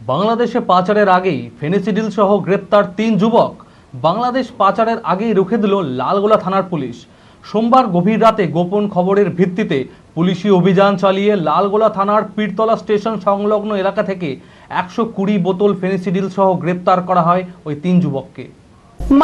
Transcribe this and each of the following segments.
বাংলাদেশে পাচারের আগেই ফেনিসিডিল সহ গ্রেপ্তার তিন যুবক। বাংলাদেশ পাচারের আগেই রুখে দিল লালগোলা থানার পুলিশ। সোমবার গভীর রাতে গোপন খবরের ভিত্তিতে পুলিশি অভিযান চালিয়ে লালগোলা থানার পীরতলা স্টেশন সংলগ্ন এলাকা থেকে একশো কুড়ি বোতল ফেনিসিডিল সহ গ্রেপ্তার করা হয় ওই তিন যুবককে।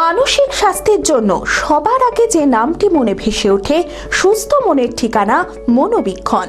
মানসিক স্বাস্থ্যের জন্য সবার আগে যে নামটি মনে ভেসে ওঠে, সুস্থ মনের ঠিকানা মনোবীক্ষণ।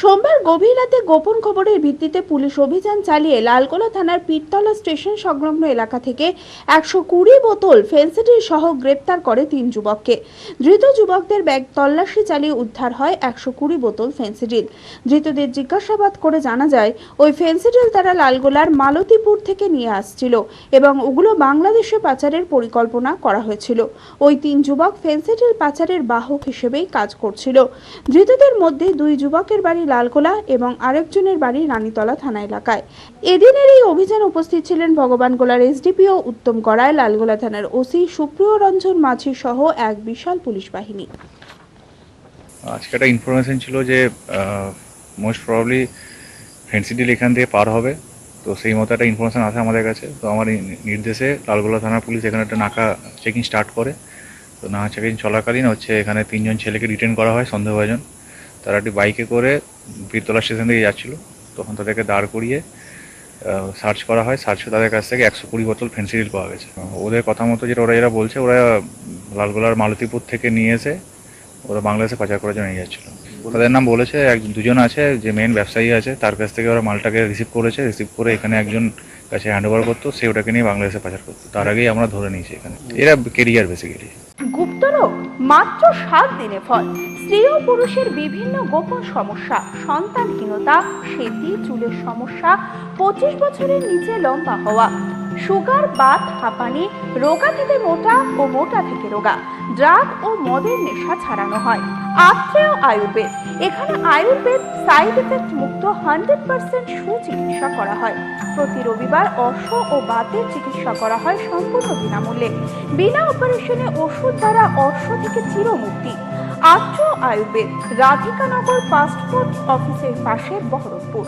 সোমবার গভীর রাতে গোপন খবরের ভিত্তিতে পুলিশ অভিযান চালিয়ে লালগোলা থানার পীরতলা স্টেশন সংলগ্ন এলাকা থেকে একশো কুড়ি বোতল ফেন্সিডিল সহ গ্রেপ্তার করে তিন যুবককে। ধৃত যুবকদের ব্যাগ তল্লাশি চালিয়ে উদ্ধার হয় একশো কুড়ি বোতল ফেন্সিডিল। ধৃতদের জিজ্ঞাসাবাদ করে জানা যায়, ওই ফেন্সিডিল তারা লালগোলার মালতীপুর থেকে নিয়ে আসছিল এবং ওগুলো বাংলাদেশে পাচারের পরিকল্পনা করা হয়েছিল। ওই তিন যুবক ফেন্সিডিল পাচারের বাহক হিসেবেই কাজ করছিল। ধৃতদের মধ্যে দুই যুবকের বাড়ি লালগোলা এবং আরেকজনের বাড়ি রানীতলা থানা এলাকায়। এদিনের এই অভিযান উপস্থিত ছিলেন ভগবান ভগবানগোলার এসডিপিও উত্তম গড়ায় লালগোলা থানার ওসি সুপ্রিয় রঞ্জন মাঝি সহ এক বিশাল পুলিশ বাহিনী। আজকে একটা ইনফরমেশন ছিল যে মোস্ট প্রবলি ফেন্সিডিল এখান দিয়ে পার হবে। তো সেই মতো একটা ইনফরমেশন আসে আমাদের কাছে। তো আমার নির্দেশে লালগোলা থানা পুলিশ এখানে একটা নাকা চেকিং স্টার্ট করে। তো নাকা চেকিং চলাকালীন হচ্ছে এখানে তিনজন ছেলেকে রিটেন করা হয় সন্দেহভাজন। তারা একটি বাইকে করে বীরতলা স্টেশন থেকে যাচ্ছিল। তখন তাদেরকে দাঁড় করিয়ে সার্চ করা হয়। সার্চে তাদের কাছ থেকে একশো কুড়ি বোতল ফেন্সিডিল পাওয়া গেছে। ওদের কথা মতো যেটা ওরা যেটা বলছে, ওরা লালগোলার মালতীপুর থেকে নিয়ে এসে ওরা বাংলাদেশে পাচার করার জন্য নিয়ে যাচ্ছিল। তাদের নাম বলেছে, এক, দুজন আছে, যে মেন ব্যবসায়ী আছে, তার কাছ থেকে ওরা মালটাকে রিসিভ করেছে। রিসিভ করে এখানে একজন কাছে হ্যান্ড ওভার করতো, সে ওটাকে নিয়ে বাংলাদেশে পাচার করতো। তার আগেই আমরা ধরে নিয়েছি এখানে। এরা কেরিয়ার বেসিক্যালি গুপ্তরোগ মাত্র সাত দিনে ফল। স্ত্রী ও পুরুষের বিভিন্ন গোপন সমস্যা, সন্তানহীনতা, সেতি, চুলের সমস্যা, পঁচিশ বছরের নিচে লম্বা হওয়া, সুগার, বাত, হাঁপানি, রোগা থেকে মোটা ও মোটা থেকে রোগা, ড্রাগ ও মদের নেশা ছাড়ানো হয়। আত্রেয় আয়ুর্বেদ, এখানে আয়ুর্বেদ সাইড এফেক্ট মুক্ত হান্ড্রেড পার্সেন্ট সুচিকিৎসা করা হয়। প্রতি রবিবার অর্শ ও বাতের চিকিৎসা করা হয় সম্পূর্ণ বিনামূল্যে। বিনা অপারেশনে ওষুধ দ্বারা অর্শ থেকে চিরমুক্তি। আত্র আয়ুর্বেদ রাধিকানগর ফাস্টফুড অফিসের পাশে বহরমপুর।